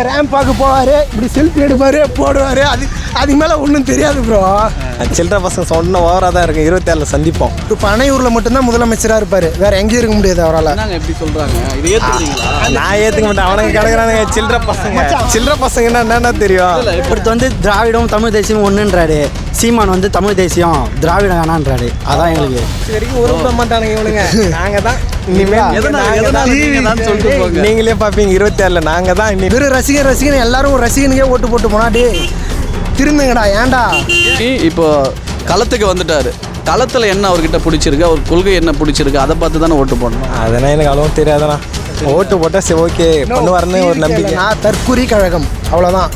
இந்த ரேம்பாக்கு போவார் இப்படி செல்ஃபி எடுப்பார் போடுவார். அது அதுக்கு மேலே ஒன்றும் தெரியாது ப்ரோ சில்லற பசங்க சொன்ன ஓவராக தான் இருக்கும் இருபத்தேழில் சந்திப்போம். இப்போ அணையூரில் மட்டும்தான் முதலமைச்சராக இருப்பார். வேறு எங்கேயும் இருக்க முடியாது அவரால். என்னங்க எப்படி சொல்றாங்க? இது ஏத்துக்கிறீங்களா? நான் ஏற்றுக்க மாட்டேன். அவனுங்க கிடக்குறானுங்க. சில்லற பசங்க. சில்லற பசங்கன்னா என்னென்ன தெரியும்? ஒருத்தர் வந்து திராவிடம் தமிழ் தேசியம் ஒன்றுன்றாரு சீமான் வந்து தமிழ் தேசியம் திராவிடம் வேணான்றாரு. அதான் எங்களுக்கு. வரைக்கும் உருப்பிட மாட்டானுங்க இவனுங்க. நாங்கள் தான் நீங்களே பார்ப்பீங்க இருபத்தேழில் நாங்கள் தான் வெறும் ரசிகன் ரசிகன் எல்லாரும் ரசிகனுக்கே ஓட்டு போட்டு போனா டே திருந்துங்கடா ஏன்டா? இப்போ களத்துக்கு வந்துட்டாரு. களத்துல என்ன அவர்கிட்ட பிடிச்சிருக்கு? அவர் கொள்கை என்ன பிடிச்சிருக்கு? அதை பார்த்து தானே ஓட்டு போடணும். அதெல்லாம் எனக்கு அவ்வளவும் தெரியாதுண்ணா. ஓட்டு போட்டால் சரி ஓகே. பண்ணுவாருன்னு ஒரு நம்பிக்கை. நான் தற்குறி கழகம். அவ்வளோதான்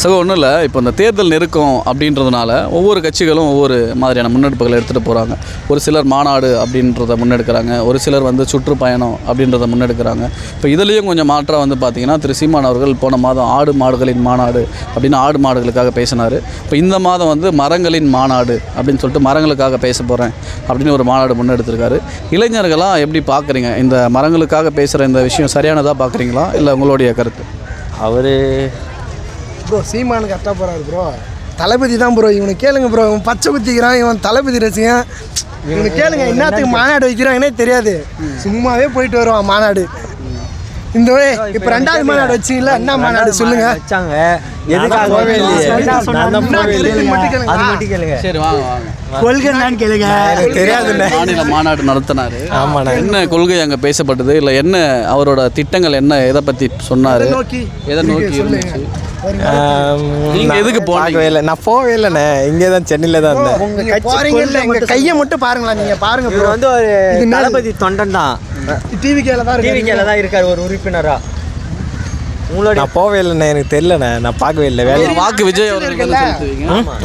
சக ஒன்றும் இல்லை. இப்போ இந்த தேர்தல் நெருக்கம் அப்படின்றதுனால ஒவ்வொரு கட்சிகளும் ஒவ்வொரு மாதிரியான முன்னெடுப்புகளை எடுத்துகிட்டு போகிறாங்க ஒரு சிலர் மாநாடு அப்படின்றத முன்னெடுக்கிறாங்க. ஒரு சிலர் வந்து சுற்றுப்பயணம் அப்படின்றத முன்னெடுக்கிறாங்க. இப்போ இதுலேயும் கொஞ்சம் மாற்றம் வந்து பார்த்தீங்கன்னா திரு சீமான் அவர்கள் போன மாதம் ஆடு மாடுகளின் மாநாடு அப்படின்னு ஆடு மாடுகளுக்காக பேசினார். இப்போ இந்த மாதம் வந்து மரங்களின் மாநாடு அப்படின்னு சொல்லிட்டு மரங்களுக்காக பேச போகிறேன் அப்படின்னு ஒரு மாநாடு முன்னெடுத்திருக்காரு. இளைஞர்களாக எப்படி பார்க்குறீங்க இந்த மரங்களுக்காக பேசுகிற இந்த விஷயம் சரியானதாக பார்க்குறீங்களா இல்லை உங்களுடைய கருத்து? அவர் ப்ரோ சீமானு கரெக்டாக போகிறாரு ப்ரோ தளபதி தான் ப்ரோ இவனுக்கு கேளுங்க ப்ரோ இவன் பச்சை குத்திக்கிறான் இவன் தளபதி ரசிகன். இவனுக்கு கேளுங்க என்னத்துக்கு மாநாடு வைக்கிறாங்கன்னே தெரியாது. சும்மாவே போயிட்டு வருவான் மாநாடு. இந்த இப்போ ரெண்டாவது மாநாடு வச்சிங்களா என்ன மாநாடு சொல்லுங்க. வச்சாங்க. எதுக்காக கொள்கை என்னன்னு கேளுங்க. தெரியாதுண்ணே மாநில மாநாடு நடத்தினாரு. ஆமாண்ணே. என்ன கொள்கை அங்கே பேசப்பட்டது? இல்லை என்ன அவரோட திட்டங்கள் என்ன? எதை பற்றி சொன்னார்? நோக்கி? எதை நோக்கி இருந்துச்சு? ஆம், நீங்க நான் எதுக்கு? பார்க்கவே இல்லை. நான் போகவே இல்லைண்ணே. இங்கே தான் சென்னையில் தான் இருந்தேன். இல்ல எங்க கையை மட்டும் பாருங்களா நீங்க பாருங்க இவர் வந்து ஒரு? தளபதி தொண்டன் தான். டிவி கேல தான் இருக்கு டிவிக்கில தான் இருக்காரு ஒரு உறுப்பினரா. உங்களோட நான் போகவே இல்லைண்ணே எனக்கு தெரியலண்ணே. நான் பார்க்கவே இல்லை. வேலை வாக்கு விஜய் அவர்களுக்கு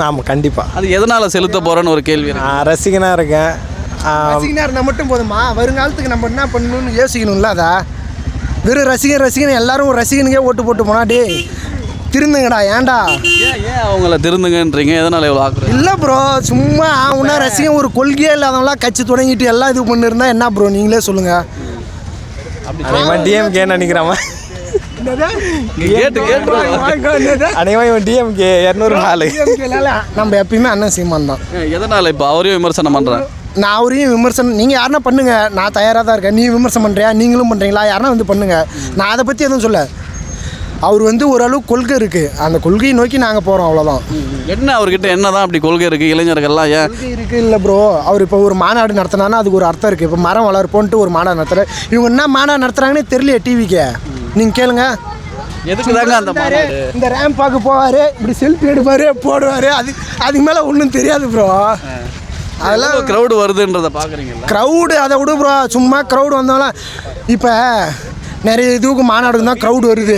ஆமாம் கண்டிப்பாக அது எதனால செலுத்த போறேன்னு ஒரு கேள்வி இருக்கு. நான் ரசிகனாக இருக்கேன். ஆம், ரசிகனா இருந்தால் மட்டும் போதுமா வருங்காலத்துக்கு நம்ம என்ன பண்ணணும்னு யோசிக்கணும்ல அதா? வெறும் ரசிகன் ரசிகன் எல்லாரும் ரசிகனுக்கே ஓட்டு போட்டு போனா டே திருந்துங்கடா ஏன்டா? ஏன் அவங்கள திருந்துங்கன்றீங்க? எதனால இவ்வளோ ஆக்குறீங்க? இல்லை ப்ரோ சும்மா அவனா ரசிகன் ஒரு கொள்கையே இல்லாதவங்களாம் கட்சி தொடங்கிட்டு எல்லாம் இது பண்ணிருந்தா என்ன ப்ரோ நீங்களே சொல்லுங்க. அநேகமாக டிஎம்கே இரநூறு நாலு நம்ம எப்பயுமே அண்ணன் சீமான் தான். எதனால இப்போ அவரையும் விமர்சனம் பண்றேன் நான் அவரையும் விமர்சனம் நீங்கள் யாருன்னா பண்ணுங்க. நான் தயாராக தான் இருக்கேன். நீ விமர்சனம் பண்ணுறியா நீங்களும் பண்ணுறீங்களா யாருன்னா வந்து பண்ணுங்க. நான் அதை பற்றி எதுவும் சொல்ல. அவர் வந்து ஓரளவு கொள்கை இருக்குது அந்த கொள்கையை நோக்கி நாங்கள் போகிறோம் அவ்வளோதான் என்ன அவர்கிட்ட என்னதான் அப்படி கொள்கை இருக்கு? இளைஞர்கள்லாம் ஏன்? கொள்கை இருக்குது இல்லை ப்ரோ அவர் இப்போ ஒரு மாநாடு நடத்தினான்னா அதுக்கு ஒரு அர்த்தம் இருக்குது இப்போ மரம் வளர்ப்போன்ட்டு ஒரு மாநாடு நடத்துகிற இவங்க என்ன மாநாடு நடத்துகிறாங்கன்னே தெரியலையே டிவிக்கு நீங்கள் கேளுங்க. எதுக்கு தாங்க அந்த மாநாடு? இந்த ரேம்பாக்கு போவார். இப்படி செல்ஃபி எடுப்பார் போடுவார். அது அதுக்கு மேலே ஒன்றும் தெரியாது ப்ரோ அதெல்லாம் க்ரௌடு வருதுன்றத பாக்குறீங்கல்ல? க்ரௌடு அதை விடு ப்ரோ சும்மா க்ரௌடு வந்தாலும் இப்போ நிறைய இதுக்கு மாநாடுக்கு தான் க்ரௌடு வருது.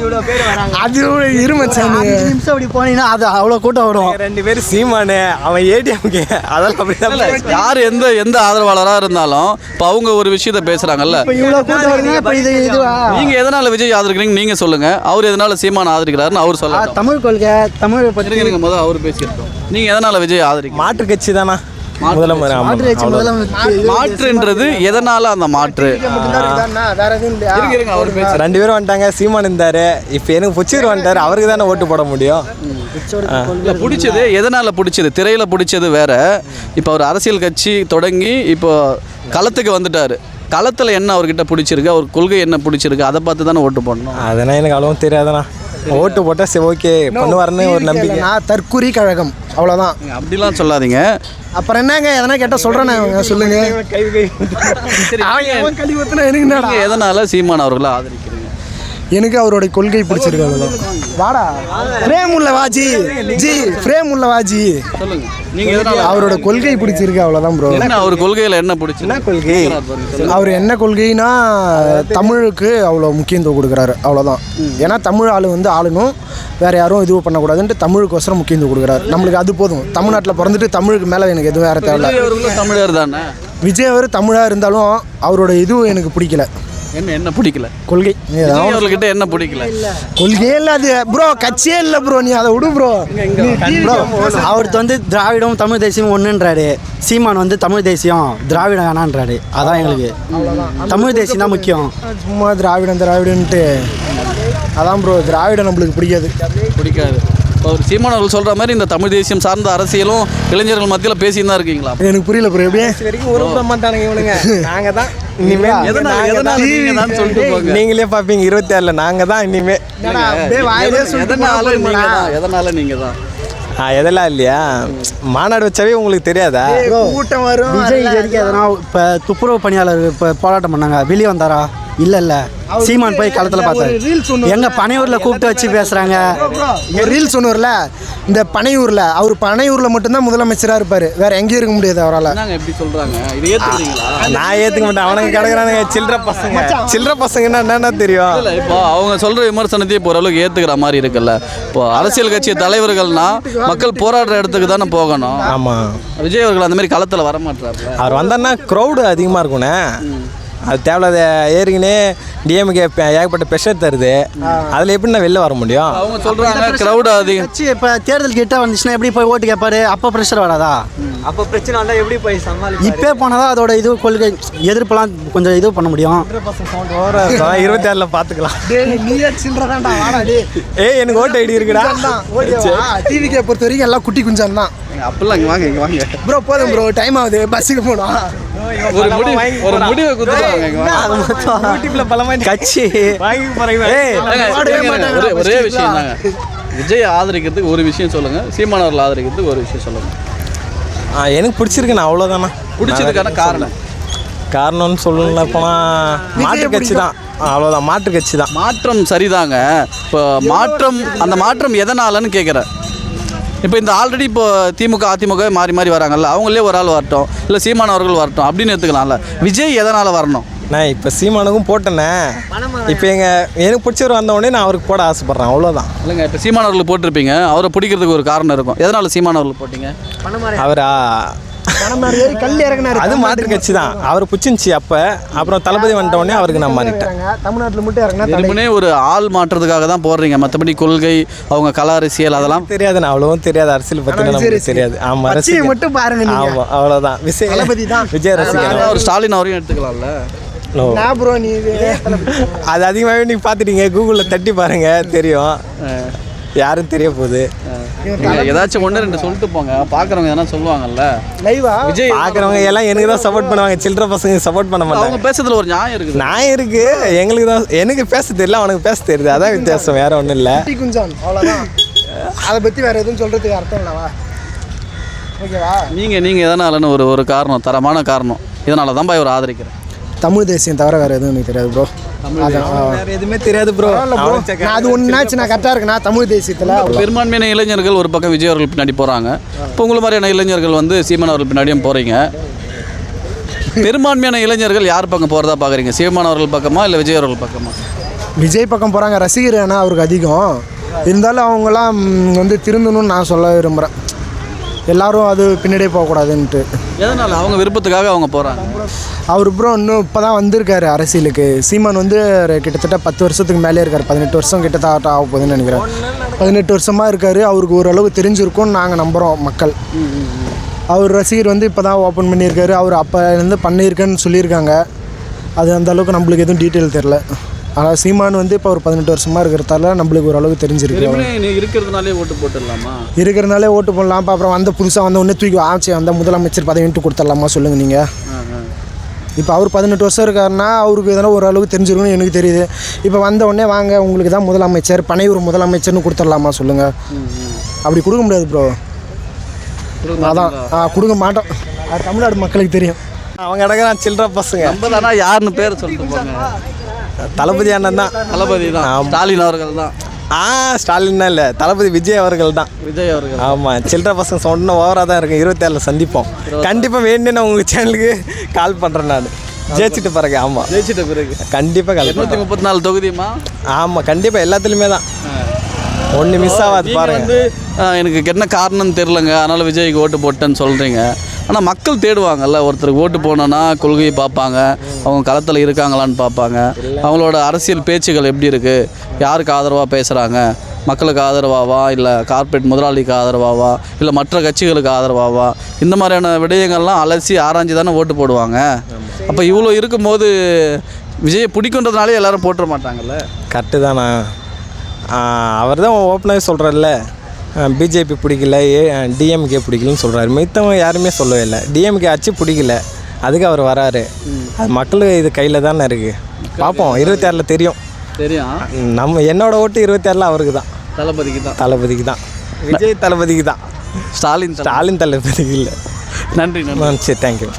இவ்வளோ பேர் வராங்க. அது இருமச்சாமி அஞ்சு நிமிஷம் அப்படி போனீங்கன்னா அது அவ்வளோ கூட்டம் வரும். ரெண்டு பேரும் சீமானு அவன் ஏடிஎம்கே அதெல்லாம் அப்படிதான் யார் எந்த எந்த ஆதரவாளராக இருந்தாலும் இப்போ அவங்க ஒரு விஷயத்த பேசுறாங்கல்ல. இப்போ இவ்வளோ கூட்டம் வருதுன்னா இப்போ இது இதுவா? நீங்க எதனால விஜய் ஆதரிக்கிறீங்க நீங்க சொல்லுங்க. அவர் எதனால சீமான் ஆதரிக்கிறாருன்னு அவர் சொல்லலாம் தமிழ் கொள்கை தமிழை பற்றி முதல் அவர் பேசியிருக்கோம். நீங்க எதனால விஜய் ஆதரிக்கிறீங்க? மாற்று கட்சி தானா? மாற்றுன்றது எதனால அந்த மாற்று? ரெண்டு பேரும் வந்துட்டாங்க சீமான் இருந்தாரு. இப்போ எனக்கு புச்சிர் வந்துட்டாரு அவருக்கு தானே ஓட்டு போட முடியும்? பிடிச்சது எதனால பிடிச்சது? திரையில பிடிச்சது வேற. இப்போ அவர் அரசியல் கட்சி தொடங்கி இப்போ களத்துக்கு வந்துட்டாரு. களத்துல என்ன அவர்கிட்ட பிடிச்சிருக்கு? அவர் கொள்கை என்ன பிடிச்சிருக்கு? அதை பார்த்து தானே ஓட்டு போடணும். அதெல்லாம் எனக்கு அவ்வளவும் தெரியாதுண்ணா. ஓட்டு போட்டால் சரி ஓகே பண்ணுவாருன்னு ஒரு நம்பிக்கை. நான் தற்குறி கழகம். அவ்வளோதான் அப்படிலாம் சொல்லாதீங்க. அப்புறம் என்னங்க எதனா கேட்டால் சொல்கிறேன் இவங்க சொல்லுங்க. அவன் எவன் கழி ஊத்துனா எனக்கு என்னடா நீங்க எதனால சீமான் அவர்களை ஆதரிக்கிறீங்க? எனக்கு அவருடைய கொள்கை பிடிச்சிருக்கு அவ்வளோதான் வாடா. ஃப்ரேம் உள்ள வாஜி ஜி ஃப்ரேம் உள்ள வாஜி சொல்லுங்க நீங்க எதனால அவரோட கொள்கை பிடிச்சிருக்கு அவ்வளோதான் ப்ரோ என்ன அவர் கொள்கையில என்ன பிடிச்சி கொள்கை? அவர் என்ன கொள்கைனா தமிழுக்கு அவ்வளோ முக்கியத்துவம் கொடுக்குறாரு. அவ்வளோதான் ஏன்னா தமிழ் ஆளு வந்து ஆளணும் வேறு யாரும் இதுவும் பண்ணக்கூடாதுன்ட்டு தமிழுக்கோசரம் முக்கியத்துவம் கொடுக்குறாரு. நம்மளுக்கு அது போதும். தமிழ்நாட்டில் பிறந்துட்டு தமிழுக்கு மேலே எனக்கு எதுவும் வேறு தேவையில்ல. தமிழர் தானே? விஜய் அவர் தமிழாக இருந்தாலும் அவரோட இது எனக்கு பிடிக்கல. என்ன என்ன பிடிக்கல? கொள்கை. விஜய் அவர்கள்கிட்ட என்ன பிடிக்கல? கொள்கையே இல்லை அது. ப்ரோ கட்சியே இல்லை ப்ரோ நீ அதை விடு ப்ரோ. ப்ரோ அவருக்கு வந்து திராவிடம் தமிழ் தேசியம் ஒன்றுன்றாரு சீமான் வந்து தமிழ் தேசியம் திராவிடம் வேணான்றாரு. அதான் எங்களுக்கு. தமிழ் தேசியம் தான் முக்கியம். சும்மா திராவிடம் திராவிடன்ட்டு. அதான் ப்ரோ திராவிடம் நம்மளுக்கு பிடிக்காது. பிடிக்காது. அவர் சீமான் அவர்கள் சொல்கிற மாதிரி இந்த தமிழ் தேசியம் சார்ந்த அரசியலும் இளைஞர்கள் மத்தியில் பேசின்னு தான் இருக்கீங்களா? எனக்கு புரியல ப்ரோ எப்படியே? வரைக்கும் ஒரு மாட்டானுங்க இவனுங்க. நாங்க தான் இனிமேல் எதனால எதனால நீங்க தான் சொல்லிட்டு போங்க? நீங்களே பார்ப்பீங்க இருபத்தி ஆறில் நாங்கள் தான் இனிமே. எதனால நீங்க போதுமாடா? தான்? எதனால நீங்க தான்? ஆ எதெல்லாம் இல்லையா? மாநாடு வச்சாவே உங்களுக்கு தெரியாதா? கூட்டம் வரும் விஜய் இப்போ துப்புரவு பணியாளர் இப்போ போராட்டம் பண்ணாங்க. வெளியே வந்தாரா? இல்லை இல்லை. சீமான் போய் களத்தில் பார்த்தாரு. reels ஒண்ணு எங்க பனையூரில் கூப்பிட்டு வச்சு பேசுகிறாங்க ஒரு ரீல்ஸ் ஒன்றுல இந்த பனையூரில். அவர் பனையூரில் மட்டும்தான் முதலமைச்சராக இருப்பார். வேற எங்கேயும் இருக்க முடியாது அவரால். என்னங்க எப்படி சொல்றாங்க? இது ஏத்துக்கிறீங்களா? நான் ஏற்றுக்க மாட்டேன். அவனுங்க கிடக்குறானுங்க. சில்லற பசங்க. சில்லற பசங்கன்னா என்னென்ன தெரியும்? இல்ல இப்போ அவங்க சொல்ற விமர்சனத்தையும் இப்போ ஓரளவுக்கு ஏத்துக்கிற மாதிரி இருக்குல்ல. இப்போ அரசியல் கட்சி தலைவர்கள்னா மக்கள் போராடுற இடத்துக்கு தானே போகணும். ஆமாம் விஜய் அவர்கள் அந்த மாதிரி களத்தில் வர மாட்டார்ல அவர் வந்தாருன்னா க்ரௌடு அதிகமாக இருக்குண்ணே அது தேவையில்லாத ஏறிக்கினே டிஎம்கே ஏகப்பட்ட ப்ரெஷர் தருது. அதில் எப்படி நான் வெளில வர முடியும்? அவங்க சொல்றாங்க கிரௌட் அதிகம். இப்போ தேர்தல் கிட்ட வந்துச்சுன்னா எப்படி போய் ஓட்டு கேட்பாரு அப்போ ப்ரெஷர் வராதா? அப்போ பிரச்சனை வந்தால் எப்படி போய் சமாளி இப்போ போனால் அதோட இது கொள்கை எதிர்ப்பெல்லாம் கொஞ்சம் இது பண்ண முடியும். இருபத்தி ஆறில் பார்த்துக்கலாம் ஏய் எனக்கு ஓட்டு ஐடி இருக்குடா. டிவிக்கே பொறுத்த வரைக்கும் எல்லாம் குட்டி குஞ்சான் தான். அப்படிலாம் இங்கே வாங்க இங்கே வாங்க. ப்ரோ போதும் ப்ரோ டைம் ஆகுது பஸ்ஸுக்கு போகணும். ஒரு முடிவு ஒரு முடிவை குத்துறாங்க கட்சி. வாங்கி போறீங்க ஒரே- விஷயம் தாங்க. விஜய் ஆதரிக்கிறதுக்கு ஒரு விஷயம் சொல்லுங்க. சீமானவர்கள் ஆதரிக்கிறதுக்கு ஒரு விஷயம் சொல்லுங்க. எனக்கு பிடிச்சிருக்குண்ணா அவ்வளோதாண்ணா பிடிச்சதுக்கான காரணம்? காரணம்னு சொல்லல போனால் மாற்று கட்சி தான். அவ்வளோதான் மாற்று கட்சி தான். மாற்றம் சரிதாங்க. இப்போ மாற்றம் அந்த மாற்றம் எதனாலன்னு கேட்குறேன் இப்போ இந்த ஆல்ரெடி இப்போ திமுக அதிமுக மாறி மாறி வராங்கல்ல அவங்களே ஒரு ஆள் வரட்டும் இல்லை சீமான் அவர்கள் வரட்டும் அப்படின்னு எடுத்துக்கலாம்ல. விஜய் எதனால் வரணும்? நான் இப்போ சீமானுக்கும் போட்டேனே. இப்போ எங்கள் எனக்கு பிடிச்சவர் வந்த உடனே நான் அவருக்கு போட ஆசைப்பட்றேன் அவ்வளோதான் இல்லைங்க இப்போ சீமான் அவர்கள் போட்டிருப்பீங்க அவரை பிடிக்கிறதுக்கு ஒரு காரணம் இருக்கும். எதனால் சீமான் அவர்கள் போட்டீங்க? அவரா? பணமாரி ஏறி கல் இறங்கினாரு. அது மாற்று கட்சி தான் அவர் பிடிச்சிருந்துச்சி அப்போ. அப்புறம் தளபதி வந்துட்ட உடனே அவருக்கு நான் மாறிட்டேன் தமிழ்நாட்டில் மட்டும் இறங்கினா ஒரு ஆள் மாற்றுறதுக்காக தான் போடுறீங்க. மற்றபடி கொள்கை அவங்க கல அரசியல் அதெல்லாம் தெரியாது நான் அவ்வளவும் தெரியாது. அரசியல் பற்றி நமக்கு தெரியாது. ஆமாம் ரசிகன் மட்டும் பாருங்க நீங்க. ஆமாம் அவ்வளோதான் விஜய் தளபதி தான். விஜய் ரசிகன் ஒரு ஸ்டாலின் அவரையும் எடுத்துக்கலாம்ல. அது அதிகமாகவே நீங்கள் பார்த்துட்டீங்க. கூகுளில் தட்டி பாருங்க. தெரியும். யாரும் தெரிய போகுது. ஏதாச்சும் ஒன்று ரெண்டு சொல்லிட்டு போங்க. பார்க்குறவங்க எதனா சொல்லுவாங்கல்ல. லைவா? விஜய் பார்க்குறவங்க எல்லாம் எனக்கு தான் சப்போர்ட் பண்ணுவாங்க. சில்லற பசங்க சப்போர்ட் பண்ண அவங்க மாட்டாங்க. பேசுறதுல ஒரு நியாயம் இருக்குது. நான் இருக்கு. எங்களுக்கு தான் எனக்கு பேச தெரியல அவனுக்கு பேச தெரியுது. அதான் வித்தியாசம் வேற ஒன்றும் இல்லை. குஞ்சான். அவ்வளோதான் அதை பற்றி வேற எதுவும் சொல்கிறதுக்கு அர்த்தம் இல்லவா ஓகேவா? நீங்கள் நீங்கள் எதனாலன்னு ஒரு ஒரு காரணம் தரமான காரணம். இதனால தான் இவர் ஆதரிக்கிறேன். தமிழ் தேசியம் தவிர வேற எதுவும் எனக்கு தெரியாது ப்ரோ எதுவுமே தெரியாது ப்ரோ நான் அது ஒன்றாச்சு நான் கரெக்டாக இருக்கேனா. தமிழ் தேசியத்தில் பெரும்பான்மையான இளைஞர்கள் ஒரு பக்கம் விஜய் அவர்கள் பின்னாடி போகிறாங்க இப்போ உங்களை மாதிரியான இளைஞர்கள் வந்து சீமான் அவர்கள் பின்னாடியும் போகிறீங்க பெரும்பான்மையான இளைஞர்கள் யார் பக்கம் போகிறதா பார்க்குறீங்க சீமான் அவர்கள் பக்கமா இல்லை விஜய் அவர்கள் பக்கமா? விஜய் பக்கம் போகிறாங்க ரசிகர் ஆனால் அவருக்கு அதிகம். இருந்தாலும் அவங்களாம் வந்து திருந்தணும்னு நான் சொல்ல விரும்புகிறேன் எல்லாரும் அது பின்னாடியே போகக்கூடாதுன்ட்டு. எதனால்? அவங்க விருப்பத்துக்காக அவங்க போகிறாங்க அவர் ப்ரோ இன்னும் இப்போ தான் வந்திருக்காரு அரசியலுக்கு. சீமான் வந்து ஒரு கிட்டத்தட்ட பத்து வருஷத்துக்கு மேலே இருக்கார். பதினெட்டு வருஷம் கிட்டத்தட்ட ஆக போகுதுன்னு நினைக்கிறேன். பதினெட்டு வருஷமாக இருக்கார். அவருக்கு ஓரளவு தெரிஞ்சிருக்கும்னு நாங்கள் நம்புகிறோம் மக்கள். அவர் ரசிகர் வந்து இப்போ தான் ஓப்பன் பண்ணியிருக்காரு. அவர் அப்போலேருந்து பண்ணியிருக்கேன்னு சொல்லியிருக்காங்க. அது அந்த அளவுக்கு நம்மளுக்கு எதுவும் டீட்டெயில் தெரில ஆனால் சீமான் வந்து இப்போ ஒரு பதினெட்டு வருஷமாக இருக்கிறதால நம்மளுக்கு ஓரளவு தெரிஞ்சிருக்கு. இருக்கிறதுனாலே ஓட்டு போட்டுடலாமா? இருக்கிறனாலே ஓட்டு போடலாம். அப்ப அப்புறம் வந்த புதுசாக வந்த உடனே தூக்கி ஆச்சு வந்த முதலமைச்சர் பதவின்ட்டு கொடுத்துடலாமா சொல்லுங்கள் நீங்கள் இப்போ அவர் பதினெட்டு வருஷம் இருக்காருன்னா அவருக்கு எதனா ஓரளவுக்கு தெரிஞ்சிருக்கும்னு எனக்கு தெரியுது. இப்போ வந்த உடனே வாங்க உங்களுக்கு தான் முதலமைச்சர் பனையூர் முதலமைச்சர்னு கொடுத்துடலாமா சொல்லுங்கள் அப்படி கொடுக்க முடியாது ப்ரோ அதான். கொடுக்க மாட்டோம். அது தமிழ்நாடு மக்களுக்கு தெரியும். அவங்க கிடக்குறான் சில்லற பசங்க. நம்ம தானா யாருன்னு பேர் சொல்லிட்டு போங்க. தளபதி அண்ணன் தான். தளபதி தான். ஸ்டாலின் அவர்கள் தான். ஆ ஸ்டாலின் இல்லை. தளபதி விஜய் அவர்கள் தான். விஜய் அவர்கள். ஆமாம் சில்லற பசங்க சொன்ன ஓவராக தான் இருக்கும் இருபத்தி ஏழில் சந்திப்போம். கண்டிப்பாக வேணும்னு நான் உங்கள் சேனலுக்கு கால் பண்ணுறேன் நான். ஜெயிச்சிட்டு பிறகு ஆமாம் ஜெயிச்சிட்ட பிறகு. கண்டிப்பாக கால் இருநூத்தி முப்பத்தி நாலு தொகுதியுமா? ஆமாம் கண்டிப்பாக எல்லாத்துலேயுமே தான். ஒன்று மிஸ் ஆகாது பாருங்க. எனக்கு என்ன காரணம் தெரிலங்க அதனால விஜய்க்கு ஓட்டு போட்டேன்னு சொல்றீங்க. ஆனால் மக்கள் தேடுவாங்கல்ல. ஒருத்தருக்கு ஓட்டு போனோன்னா கொள்கையை பார்ப்பாங்க. அவங்க களத்தில் இருக்காங்களான்னு பார்ப்பாங்க. அவங்களோட அரசியல் பேச்சுகள் எப்படி இருக்குது யாருக்கு ஆதரவாக பேசுகிறாங்க மக்களுக்கு ஆதரவாவா? இல்லை கார்ப்பரேட் முதலாளிக்கு ஆதரவாவா? இல்லை மற்ற கட்சிகளுக்கு ஆதரவாவா? இந்த மாதிரியான விடயங்கள்லாம் அலசி ஆராய்ஞ்சு தானே ஓட்டு போடுவாங்க. அப்போ இவ்வளோ இருக்கும்போது விஜயை பிடிக்குன்றதுனாலே எல்லாரும் போட்டுற மாட்டாங்கல்ல? கரெக்டு தானா? அவர் தான் ஓப்பனாகவே சொல்கிறல்ல பிஜேபி பிடிக்கல ஏ டிஎம்கே பிடிக்கலன்னு சொல்கிறாரு மித்தவங்க யாருமே சொல்லவே இல்லை. டிஎம்கே ஆச்சு பிடிக்கல. அதுக்கு அவர் வராரு. அது மக்கள் இது கையில் தானே இருக்குது பார்ப்போம் இருபத்தாறில் தெரியும். தெரியும். நம்ம என்னோட ஓட்டு இருபத்தாறில் அவருக்கு தான் தளபதிக்கு தான் தளபதிக்கு தான் விஜய் தளபதிக்கு தான் ஸ்டாலின் ஸ்டாலின் தளபதிக்கு இல்லை. நன்றி நன்றி. சரி தேங்க்யூ